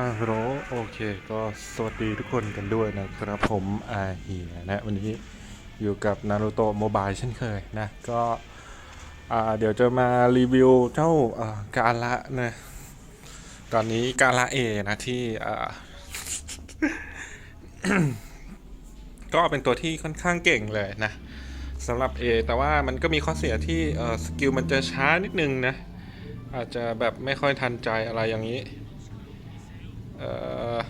ฮัลโหลโอเค ก็สวัสดีทุกคนกันด้วยนะครับผมอาเฮียนะวันนี้อยู่กับนารูโตะโมบายเช่นเคยนะก็เดี๋ยวจะมารีวิวเจ้าการละนะตอนนี้การละเอนะที่ก็เป็นตัวที่ค่อนข้างเก่งเลยนะสำหรับ A แต่ว่ามันก็มีข้อเสียที่สกิลมันจะช้านิดนึงนะอาจจะแบบไม่ค่อยทันใจอะไรอย่างนี้ เอ่อ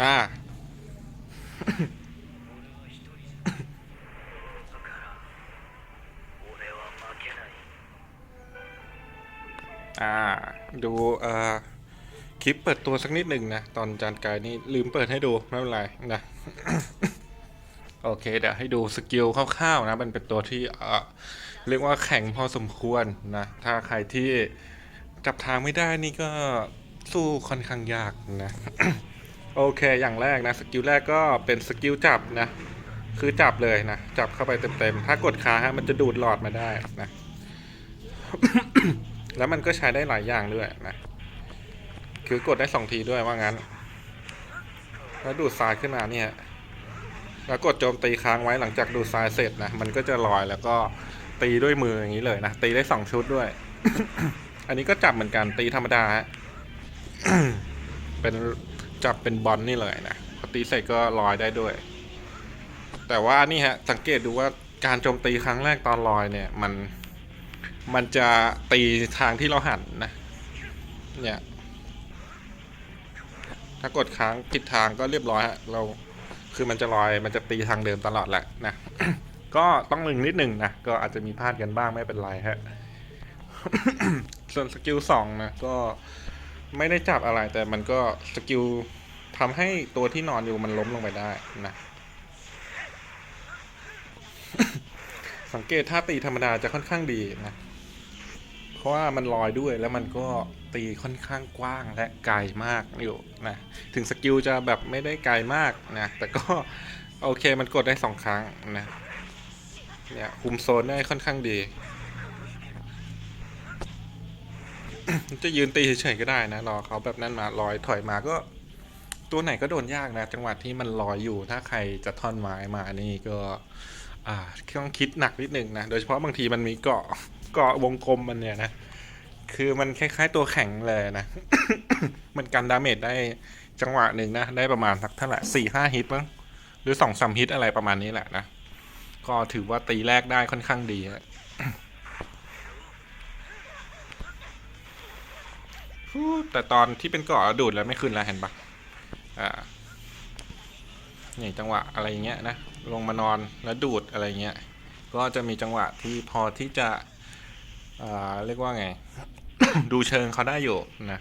อ่าอ่า ดูเอ่อคลิปเปิดตัวสักนิดหนึ่งนะ ตอนจานกายนี่ลืมเปิดให้ดูไม่เป็นไรนะ โอเค เดี๋ยวให้ดูสกิลคร่าวๆนะ มันเป็นตัวที่เอ่อเรียกว่าแข็งพอสมควรนะ ถ้าใครที่ จับทางไม่ได้นี่ก็สู้ค่อนข้างยากนะ โอเค อย่างแรกนะ สกิลแรกก็เป็นสกิลจับนะ คือจับเลยนะ จับเข้าไปเต็มๆ ถ้ากดค้างฮะมันจะดูดหลอดมาได้นะ แล้วมันก็ใช้ได้หลายอย่างด้วยนะ คือกดได้สองทีด้วยว่างั้น แล้วดูดทรายขึ้นมาเนี่ย แล้วกดโจมตีค้างไว้หลังจากดูดทรายเสร็จนะ มันก็จะลอยแล้วก็ตีด้วยมืออย่างนี้เลยนะ ตีได้สองชุดด้วย อันนี้ก็จับเหมือนกันตีธรรมดาฮะเป็นจับเป็นบอลนี่เลยนะพอตีเสร็จก็ลอยได้ด้วย แต่ว่านี่ฮะ สังเกตดูว่าการโจมตีครั้งแรกตอนลอยเนี่ย มันมันจะตีทางที่เราหันนะ เนี่ย ถ้ากดค้างผิดทางก็เรียบร้อยฮะเราคือมันจะลอยมันจะตีทางเดิมตลอดแหละนะก็ต้องลึงนิดหนึ่งนะ ก็อาจจะมีพลาดกันบ้างไม่เป็นไรฮะ ส่วนสกิลสองนะก็ไม่ได้จับอะไรแต่มันก็สกิลทำให้ตัวที่นอนอยู่มันล้มลงไปได้นะ สังเกตท่าตีธรรมดาจะค่อนข้างดีนะ เพราะว่ามันลอยด้วยแล้วมันก็ตีค่อนข้างกว้างและไกลมากอยู่นะ ถึงสกิลจะแบบไม่ได้ไกลมากนะ แต่ก็โอเคมันกดได้สองครั้งนะ เนี่ยคุมโซนได้ค่อนข้างดี จะยืนตีเฉยๆก็ได้นะ รอเขาแบบนั้นมาลอยถอยมาก็ ตัวไหนก็โดนยากนะ จังหวะที่มันลอยอยู่ ถ้าใครจะท่อนไม้มานี่ก็ อ่าต้องคิดหนักนิดหนึ่งนะ โดยเฉพาะบางทีมันมีเกาะเกาะวงกลมมันเนี่ยนะ คือมันคล้ายๆตัวแข็งเลยนะ มันกันดาเมจได้จังหวะหนึ่งนะ ได้ประมาณสักเท่าไหร่สี่ห้าฮิตมั้งหรือสองสามฮิตอะไรประมาณนี้แหละนะ ก็ถือว่าตีแรกได้ค่อนข้างดีฮะ แต่ตอนที่เป็นเกาะดูดแล้วไม่ขึ้นแล้วเห็นปะอ่านี่จังหวะอะไรอย่างเงี้ยนะลงมานอนแล้วดูดอะไรเงี้ยก็จะมีจังหวะที่พอที่จะอ่าเรียกว่าไง ดูเชิงเขาได้อยู่นะ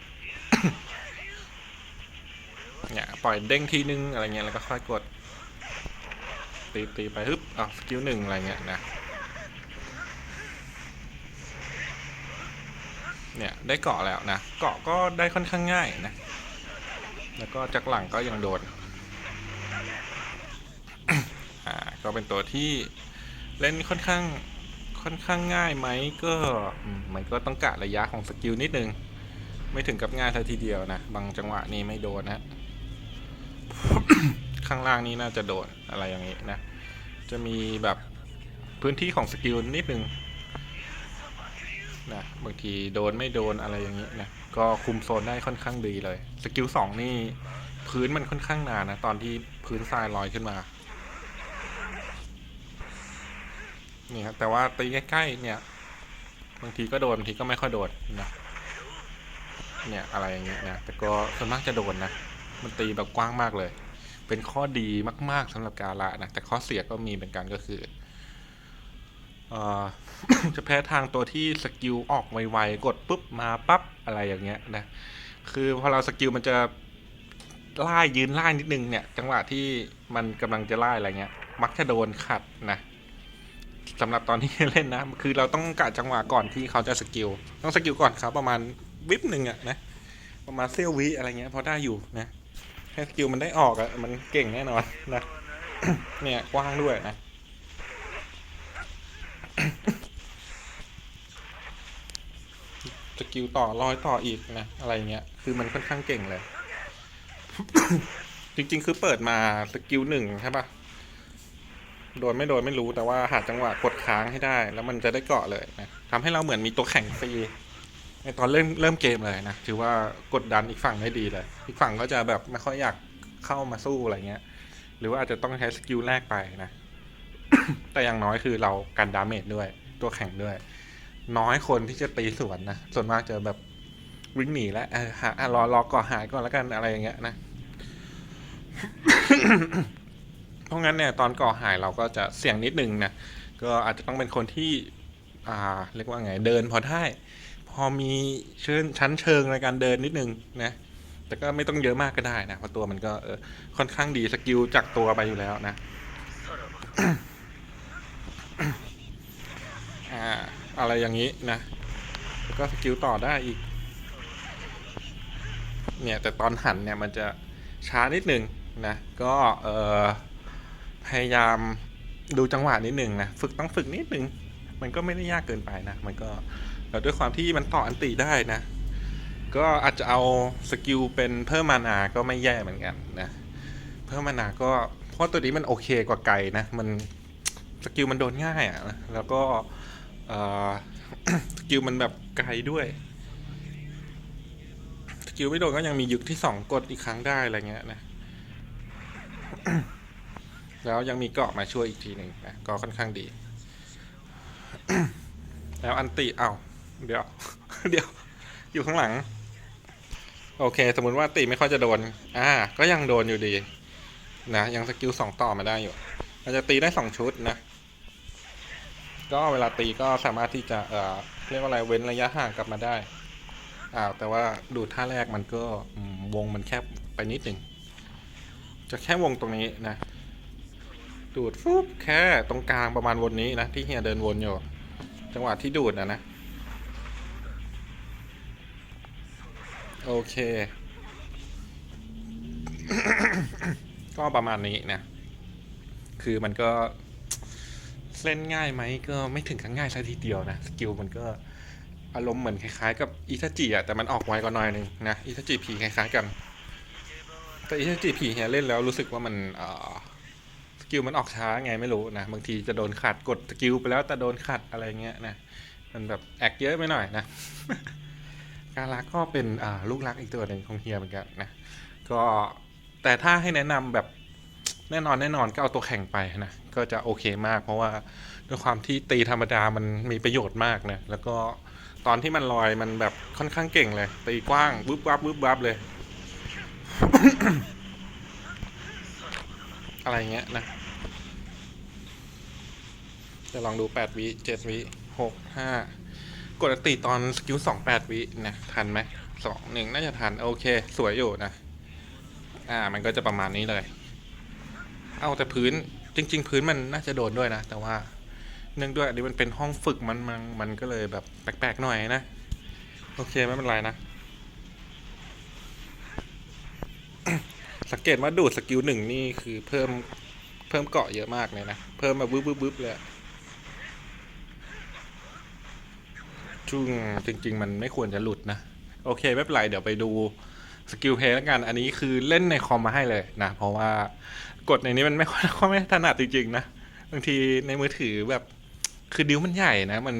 เนี่ยปล่อยเด้งทีนึงอะไรเงี้ยแล้วก็ค่อยกดตีตีไปฮึบอะสกิลหนึ่งอะไรเงี้ยนะ เนี่ยได้เกาะแล้วนะ เกาะก็ได้ค่อนข้างง่ายนะ แล้วก็จากหลังก็ยังโดน อ่า ก็เป็นตัวที่เล่นค่อนข้างค่อนข้างง่ายไหมก็มมันก็ต้องกะระยะของสกิลนิดนึง ไม่ถึงกับง่ายเท่าทีเดียวนะ บางจังหวะนี้ไม่โดนนะ ข้างล่างนี้น่าจะโดนอะไรอย่างนี้นะ จะมีแบบพื้นที่ของสกิลนิดนึง นะบางทีโดนไม่โดนอะไรอย่างนี้นะก็คุมโซนได้ค่อนข้างดีเลย สกิลสองนี่พื้นมันค่อนข้างหนานะ ตอนที่พื้นทรายลอยขึ้นมา นี่ครับแต่ว่าตีใกล้ๆเนี่ย บางทีก็โดนบางทีก็ไม่ค่อยโดนนะเนี่ยอะไรอย่างเงี้ยนะแต่ก็ส่วนมากจะโดนนะมันตีแบบกว้างมากเลย เป็นข้อดีมาก ๆสำหรับกาละนะแต่ข้อเสียก็มีเหมือนกันก็คือ จะแพ้ทางตัวที่สกิลออกไวๆ กดปุ๊บมาปั๊บอะไรอย่างเงี้ยนะ คือพอเราสกิลมันจะล่ยืนล่ายนิดนึงเนี่ย จังหวะที่มันกำลังจะล่ายอะไรเงี้ย มักจะโดนขัดนะสำหรับตอนที่เล่นนะ คือเราต้องกะจังหวะก่อนที่เขาจะสกิล ต้องสกิลก่อนครับประมาณวิบหนึ่งอะนะ ประมาณเซี่ยววิอะไรเงี้ยพอได้อยู่นะให้สกิลมันได้ออกอะมันเก่งแน่นอนนะ เนี่ยกว้างด้วยนะ จ ส กิลต่อร้อยต่ออีกนะอะไรเงี้ยคือมันค่อนข้างเก่งเลย จริง ๆ คือเปิดมาสกิลหนึ่งใช่ปะโดนไม่โดนไม่รู้แต่ว่าหาจังหวะกดค้างให้ได้ แล้วมันจะได้เกาะเลยนะทำให้เราเหมือนมีตัวแข่งฟรีในตอนเริ่มเริ่มเกมเลยนะถือว่ากดดันอีกฝั่งได้ดีเลย อีกฝั่งก็จะแบบไม่ค่อยอยากเข้ามาสู้อะไรเงี้ย หรือว่าอาจจะต้องใช้สกิลแรกไปนะ แต่อย่างน้อยคือเรากันดาเมจด้วย ตัวแข่งด้วย น้อยคนที่จะตีสวนนะ ส่วนมากจะแบบวิ่งหนีแล้วเออหารอรอก่อหายก่อนแล้วกันอะไรอย่างเงี้ยนะ เพราะงั้นเนี่ย ตอนก่อหายเราก็จะเสี่ยงนิดนึงนะ ก็อาจจะต้องเป็นคนที่ อ่า เรียกว่าไง เดินพอได้พอมีเชิญชั้นเชิงในการเดินนิดนึงนะ แต่ก็ไม่ต้องเยอะมากก็ได้นะเพราะตัวมันก็ค่อนข้างดีสกิลจากตัวไปอยู่แล้วนะ อ่า อะไรอย่างนี้นะ แล้วก็สกิลต่อได้อีก เนี่ยแต่ตอนหันเนี่ยมันจะช้านิดนึงนะ ก็เออพยายามดูจังหวะนิดนึงนะ ฝึกต้องฝึกนิดนึง มันก็ไม่ได้ยากเกินไปนะ มันก็แล้วด้วยความที่มันต่ออันติได้นะ ก็อาจจะเอาสกิลเป็นเพิ่มมานา ก็ไม่แย่เหมือนกันนะ เพิ่มมานาก็เพราะตัวนี้มันโอเคกว่าไกลนะ มันสกิลมันโดนง่ายอะ่ะ แล้วก็ สกิลมันแบบไกลด้วยสกิลไม่โดนก็ยังมียึกที่สองกดอีกครั้งได้อะไรเงี้ยนะ แล้วยังมีเกาะมาช่วยอีกทีหนึ่งนะก็ค่อนข้างดี แล้วอันติเอ้าเดี๋ยว เดี๋ยว อยู่ข้างหลัง โอเค สมมติว่าติไม่ค่อยจะโดน อ่า ก็ยังโดนอยู่ดี นะ ยังสกิลสองต่อมาได้อยู่มันจะตีได้สองชุดนะ ก็เวลาตีก็สามารถที่จะเอ่อเรียกว่าอะไรเว้นระยะห่างกลับมาได้อ้าวแต่ว่าดูท่าแรกมันก็วงมันแคบไปนิดหนึ่งจะแค่วงตรงนี้นะ ดูดฟุบแค่ตรงกลางประมาณวนนี้นะ ที่เฮียเดินวนอยู่ จังหวะที่ดูดนะนะ โอเค ก็ประมาณนี้นะ คือมันก็ เล่นง่ายไหมก็ไม่ถึงกับง่ายซะทีเดียวนะ สกิลมันก็อารมณ์เหมือนคล้ายๆ กับอิทาจิอะแต่มันออกไวกว่าน่อยนึงนะอิทาจิผีคล้ายๆกัน แต่อิทาจิผีเนี่ยเล่นแล้วรู้สึกว่ามันเออสกิลมันออกช้าไงไม่รู้นะบางทีจะโดนขัดกดสกิลไปแล้วแต่โดนขัดอะไรเงี้ยนะมันแบบแอคเยอะไปหน่อยนะการรักก็เป็นลูกรักอีกตัวหนึ่งของเฮียเหมือนกันนะก็แต่ถ้าให้แนะนำแบบ แน่นอนแน่นอนก็เอาตัวแข่งไปนะก็จะโอเคมาก เพราะว่าด้วยความที่ตีธรรมดามันมีประโยชน์มากนะแล้วก็ตอนที่มันลอยมันแบบค่อนข้างเก่งเลย ตีกว้างบึ๊บวับบึ๊บวับเลย อะไรเงี้ยนะจะลองดู 8 วิ7วิ6 5 กดอันติตอนสกิล2 8 วินะทันไหมสองหนึ่งน่าจะทัน โอเค สวยอยู่นะ อ่า มันก็จะประมาณนี้เลย เอาแต่พื้นจริง ๆ พื้นมันน่าจะโดนด้วยนะ แต่ว่าเนื่องด้วยอันนี้มันเป็นห้องฝึกมันมันมันก็เลยแบบแปลกๆหน่อยนะ โอเคไม่เป็นไรนะ สังเกตว่าดูดสกิลหนึ่งนี่คือเพิ่มเพิ่มเกาะเยอะมากเลยนะ เพิ่มมาบึ๊บบึ๊บเลยจุ่งจริง ๆ มันไม่ควรจะหลุดนะ โอเคไม่เป็นไรเดี๋ยวไปดู สกิลเพย์แล้วกัน อันนี้คือเล่นในคอมมาให้เลยนะ เพราะว่ากดในนี้มันไม่ค่อยไม่ถนัดจริงๆนะบางทีในมือถือแบบคือดิวมันใหญ่นะ มัน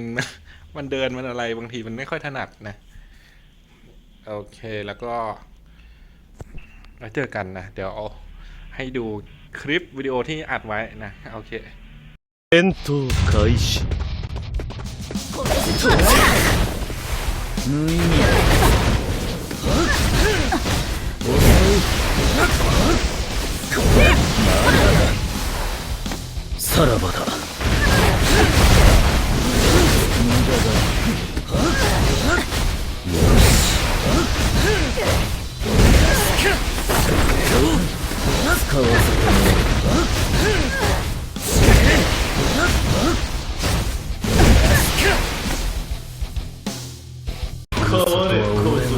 มันเดินมันอะไรบางทีมันไม่ค่อยถนัดนะโอเคแล้วก็แล้วเจอกันนะ เดี๋ยวให้ดูคลิปวิดีโอที่อัดไว้นะ โอเคเอ็นทูไคชิ さらばだ。使わせてもら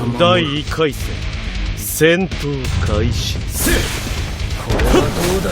う第1回戦。戦闘開始。これはどうだ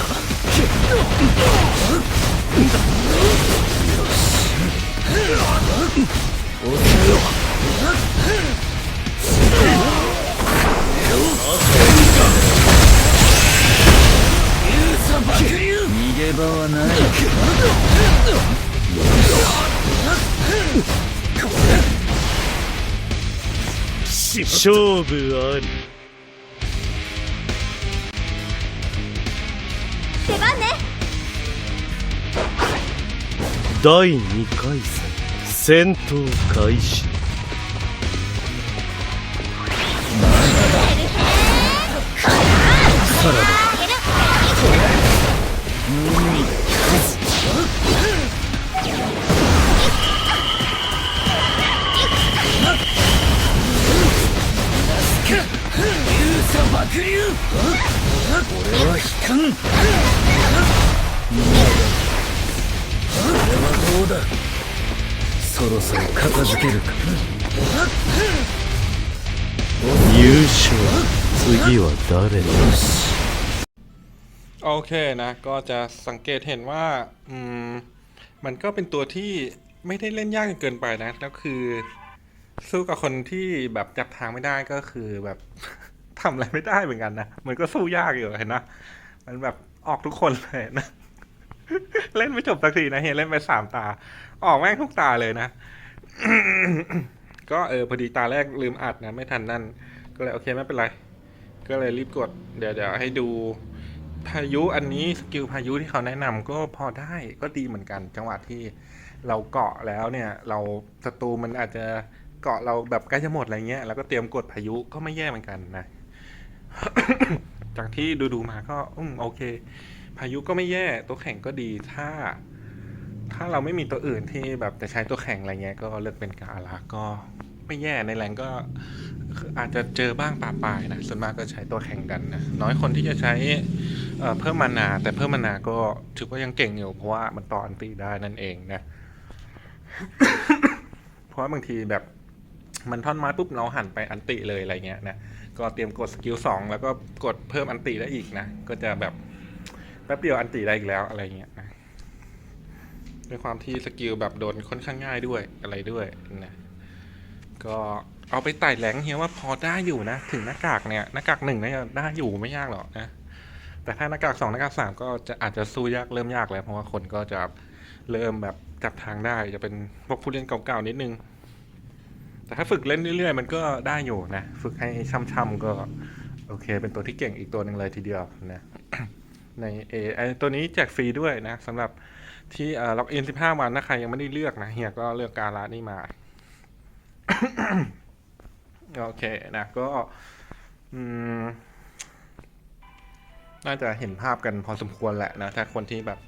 勝負あり。出番第2回戦戦闘開始。さらばけるか優勝次は誰だ โอเคนะ ก็จะสังเกตเห็นว่า อืม มันก็เป็นตัวที่ไม่ได้เล่นยากจนเกินไปนะ แล้วคือ สู้กับคนที่แบบจับทางไม่ได้ก็คือแบบ ทำอะไรไม่ได้เหมือนกันนะ มันก็สู้ยากอยู่เห็นนะ มันแบบออกทุกคนเลยนะ เล่นไม่จบสักทีนะเฮียเล่นไปสามตา ออกแม่งทุกตาเลยนะ ก็เออพอดีตาแรกลืมอัดนะ ไม่ทันนั่น ก็เลยโอเคไม่เป็นไร ก็เลยรีบกด เดี๋ยวเดี๋ยวให้ดู พายุอันนี้สกิลพายุที่เขาแนะนำก็พอได้ก็ดีเหมือนกัน จังหวะที่เราเกาะแล้วเนี่ย เราศัตรูมันอาจจะเกาะเราแบบใกล้จะหมดอะไรเงี้ยแล้วก็เตรียมกดพายุก็ไม่แย่เหมือนกันนะจากที่ดูดูมาก็อืมโอเค พายุก็ไม่แย่ตัวแข่งก็ดีถ้า ถ้าเราไม่มีตัวอื่นที่แบบจะใช้ตัวแข่งอะไรเงี้ยก็เลือกเป็นกาลาก็ไม่แย่ในแรงก็อาจจะเจอบ้างปาปลายนะส่วนมากก็ใช้ตัวแข่งกันนะน้อยคนที่จะใช้เพิ่มมานา แต่เพิ่มมานาก็ถือว่ายังเก่งอยู่เพราะว่ามันต่ออันตีได้นั่นเองนะเพราะว่าบางทีแบบมันท่อนไม้ปุ๊บเราหันไปอันติเลยอะไรเงี้ยนะก็เตรียมกดสกิลสองแล้วก็กดเพิ่มอันติได้อีกนะก็จะแบบแป๊บเดียวอันติได้อีกแล้วอะไรเงี้ยนะ ด้วยความที่สกิลแบบโดนค่อนข้างง่ายด้วยอะไรด้วยนะก็เอาไปไต่แหลงเฮียว่าพอได้อยู่นะ ถึงหน้ากากเนี่ยหน้ากากหนึ่งเนี่ยได้อยู่ไม่ยากหรอกนะแต่ถ้าหน้ากากสองหน้ากากสามก็จะอาจจะสู้ยากเริ่มยากแล้วเพราะว่าคนก็จะเริ่มแบบจับทางได้จะเป็นพวกผู้เล่นเก่าๆนิดนึง แต่ถ้าฝึกเล่นเรื่อยๆ มันก็ได้อยู่นะ ฝึกให้ช่ำๆก็โอเค เป็นตัวที่เก่งอีกตัวหนึ่งเลยทีเดียวนะในเอไอตัวนี้แจกฟรีด้วยนะสำหรับ ที่ล็อกอิน15วันถ้าใครยังไม่ได้เลือกนะเฮียก็เลือกการละนี่มา โอเคนะก็น่าจะเห็นภาพกันพอสมควรแหละนะ ถ้าคนที่แบบ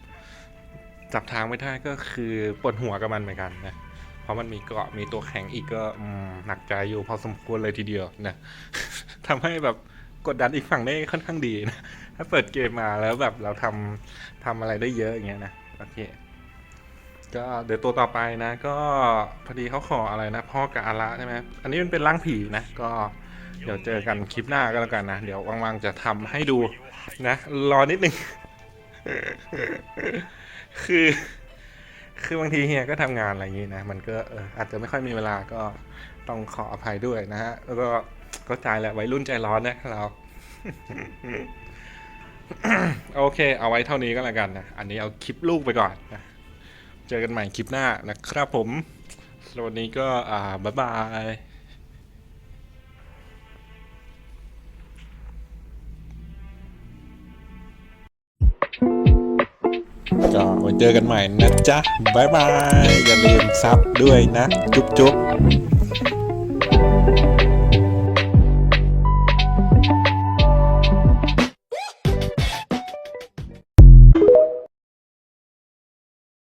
จับทางไม่ได้ก็คือปวดหัวกับมันเหมือนกันนะเพราะมันมีเกาะมีตัวแข็งอีกก็หนักใจอยู่พอสมควรเลยทีเดียวนะทำให้แบบกดดันอีกฝั่งได้ค่อนข้างดีนะ ถ้าเปิดเกมมาแล้วแบบเราทำทำอะไรได้เยอะอย่างเงี้ยนะ โอเค ก็เดี๋ยวตัวต่อไปนะ ก็พอดีเขาขออะไรนะ พ่อกับอาระใช่ไหมอันนี้มันเป็นร่างผีนะ ก็เดี๋ยวเจอกันคลิปหน้าก็แล้วกันนะ เดี๋ยวว่างๆจะทำให้ดูนะ รอนิดนึง คือ คือบางทีเฮียก็ทำงานอะไรอย่างนี้นะ มันก็เอออาจจะไม่ค่อยมีเวลาก็ต้องขออภัยด้วยนะฮะ แล้วก็ก็ใจแหละวัยรุ่นใจร้อนนะเรา โอเค เอาไว้เท่านี้ก็แล้วกันนะ อันนี้เอาคลิปลูกไปก่อนนะ เจอกันใหม่คลิปหน้านะครับผมสำหรับวันนี้ก็อ่าบ๊ายบายก็ไว้เจอกันใหม่นะจ๊ะ บ๊ายบาย อย่าลืมซับด้วยนะ จุ๊บจุ๊บ